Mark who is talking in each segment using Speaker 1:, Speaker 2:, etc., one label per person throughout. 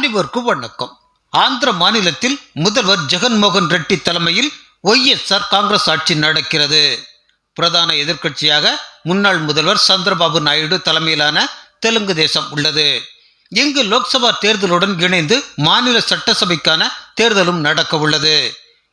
Speaker 1: அனைவருக்கும் வணக்கம் ஆந்திர மாநிலத்தில் முதல்வர் ஜெகன்மோகன் ரெட்டி தலைமையில் ஒய்எஸ்ஆர் காங்கிரஸ் ஆட்சி நடக்கிறது. பிரதான எதிர்க்கட்சியாக முன்னாள் முதல்வர் சந்திரபாபு நாயுடு தலைமையிலான தெலுங்கு தேசம் உள்ளது. இங்கு லோக்சபா தேர்தலுடன் இணைந்து மாநில சட்டசபைக்கான தேர்தலும் நடக்க உள்ளது.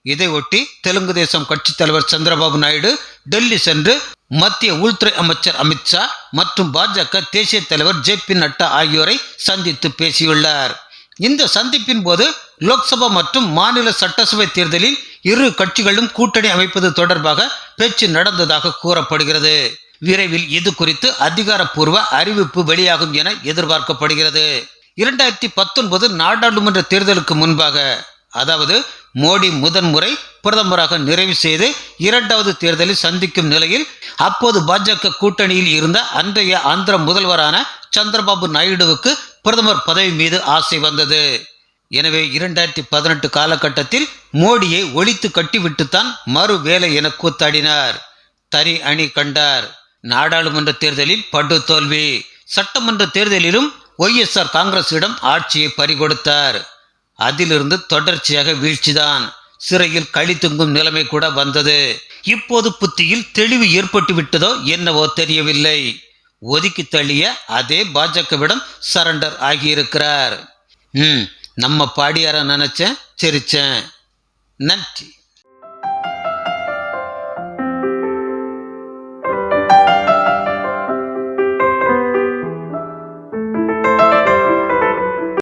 Speaker 1: இதையொட்டி தெலுங்கு தேசம் கட்சி தலைவர் சந்திரபாபு நாயுடு டெல்லி சென்று மத்திய உள்துறை அமைச்சர் அமித்ஷா மற்றும் பாஜக தேசிய தலைவர் ஜே பி நட்டா ஆகியோரை சந்தித்து பேசியுள்ளார். இந்த சந்திப்பின் போது லோக்சபா மற்றும் மாநில சட்டசபை தேர்தலில் இரு கட்சிகளும் கூட்டணி அமைப்பது தொடர்பாக பேச்சு நடந்ததாக கூறப்படுகிறது. விரைவில் இது குறித்து அதிகாரப்பூர்வ அறிவிப்பு வெளியாகும் என எதிர்பார்க்கப்படுகிறது. இரண்டாயிரத்தி பத்தொன்பது நாடாளுமன்ற தேர்தலுக்கு முன்பாக அதாவது மோடி முதன்முறை பிரதமராக நிறைவு செய்து இரண்டாவது தேர்தலை சந்திக்கும் நிலையில் அப்போது பாஜக கூட்டணியில் இருந்த அன்றைய ஆந்திர முதல்வரான சந்திரபாபு நாயுடுவுக்கு பிரதமர் பதவி மீது ஆசை வந்தது. எனவே இரண்டாயிரத்தி பதினெட்டு காலகட்டத்தில் மோடியை ஒழித்து கட்டிவிட்டுத்தான் மறு வேலை என கூத்தாடினார். தனி அணி கண்டார். நாடாளுமன்ற தேர்தலில் படு தோல்வி. சட்டமன்ற தேர்தலிலும் ஒய்எஸ்ஆர் காங்கிரசிடம் ஆட்சியை பறிகொடுத்தார். அதிலிருந்து தொடர்ச்சியாக வீழ்ச்சிதான். சிறையில் களி துங்கும் நிலைமை கூட வந்தது. இப்போது புத்தியில் தெளிவு ஏற்பட்டு விட்டதோ என்னவோ தெரியவில்லை. ஒதுக்கி தள்ளிய அதே பாஜகவிடம் சரண்டர் ஆகியிருக்கிறார். ம் நம்ம பாடியார நினச்சேன் சிரிச்சேன். நன்றி.